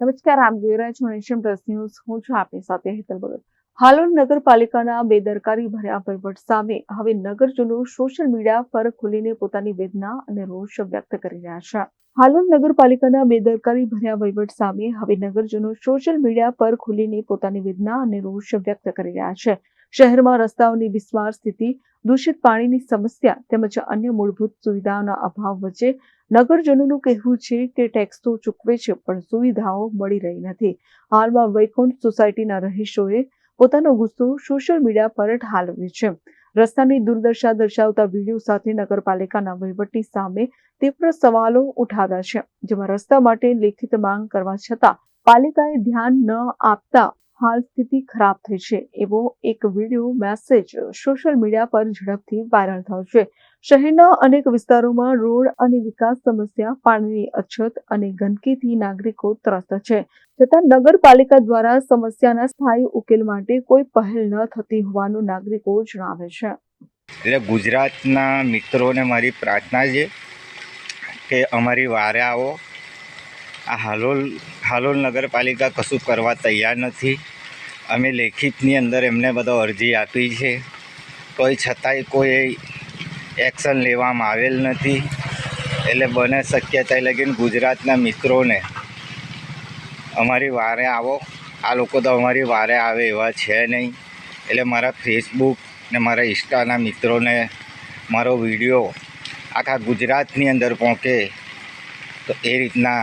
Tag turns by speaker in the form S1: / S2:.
S1: નમસ્કાર, આપ જોઈ રહ્યા છો નેશન પ્લસ ન્યૂઝ હું છું આપની સાથે હેતલ ભગત. હાલોલ નગરપાલિકાના બેદરકારી ભર્યા વહીવટ સામે હવે નગરજનો સોશિયલ મીડિયા પર ખુલીને પોતાની વેદના અને રોષ વ્યક્ત કરી રહ્યા છે. હાલોલ નગરપાલિકાના બેદરકારી ભર્યા વહીવટ સામે હવે નગરજનો સોશિયલ મીડિયા પર ખુલીને પોતાની વેદના અને રોષ વ્યક્ત કરી રહ્યા છે. શહેરમાં રસ્તાઓની બિસ્માર સ્થિતિ, દૂષિત પાણીની સમસ્યા તેમજ અન્ય મૂળભૂત સુવિધાઓના અભાવ વચ્ચે નગરજનોનું કહેવું છે કે ટેક્સ તો ચૂકવે છે, પણ સુવિધાઓ મળી રહી નથી. હાલમાં વૈકુંઠ સોસાયટીના રહીશોએ પોતાનો ગુસ્સો સોશિયલ મીડિયા પર ઠાલવ્યો છે. રસ્તાની દુર્દશા દર્શાવતા વીડિયો સાથે નગરપાલિકાના વહીવટની સામે તીવ્ર સવાલો ઉઠાવ્યા છે, જેમાં રસ્તા માટે લેખિત માંગ કરવા છતાં પાલિકાએ ધ્યાન ન આપતા હાલ સ્થિતિ ખરાબ થઈ છે, એવો એક વીડિયો મેસેજ સોશિયલ મીડિયા પર ઝડપથી વાયરલ થયો છે. શહેરના અનેક વિસ્તારોમાં રોડ અને વિકાસ સમસ્યા, પાણીની અછત અને ગંદકીથી નાગરિકો ત્રસ્ત છે. છતાં નગરપાલિકા દ્વારા સમસ્યાના સ્થાયી ઉકેલ માટે કોઈ પહેલ ન થતી હોવાનું નાગરિકો જણાવે છે.
S2: એટલે ગુજરાતના મિત્રોને મારી પ્રાર્થના છે કે અમારી વારે આવો. આ હાલોલ હાલોલ નગરપાલિકા કશું કરવા તૈયાર નથી. અમે લેખિતની અંદર એમને બધો અરજી આપી છે. કોઈ છતાંય કોઈ એક્શન લેવામાં આવેલ નથી. એટલે બને શક્ય ત્યાં લગીને ગુજરાતના મિત્રોને અમારી વારે આવો. આ લોકો તો અમારી વારે આવે એવા છે નહીં. એટલે મારા ફેસબુક ને મારા ઇન્સ્ટાના મિત્રોને મારો વીડિયો આખા ગુજરાતની અંદર પહોંચે તો એ રીતના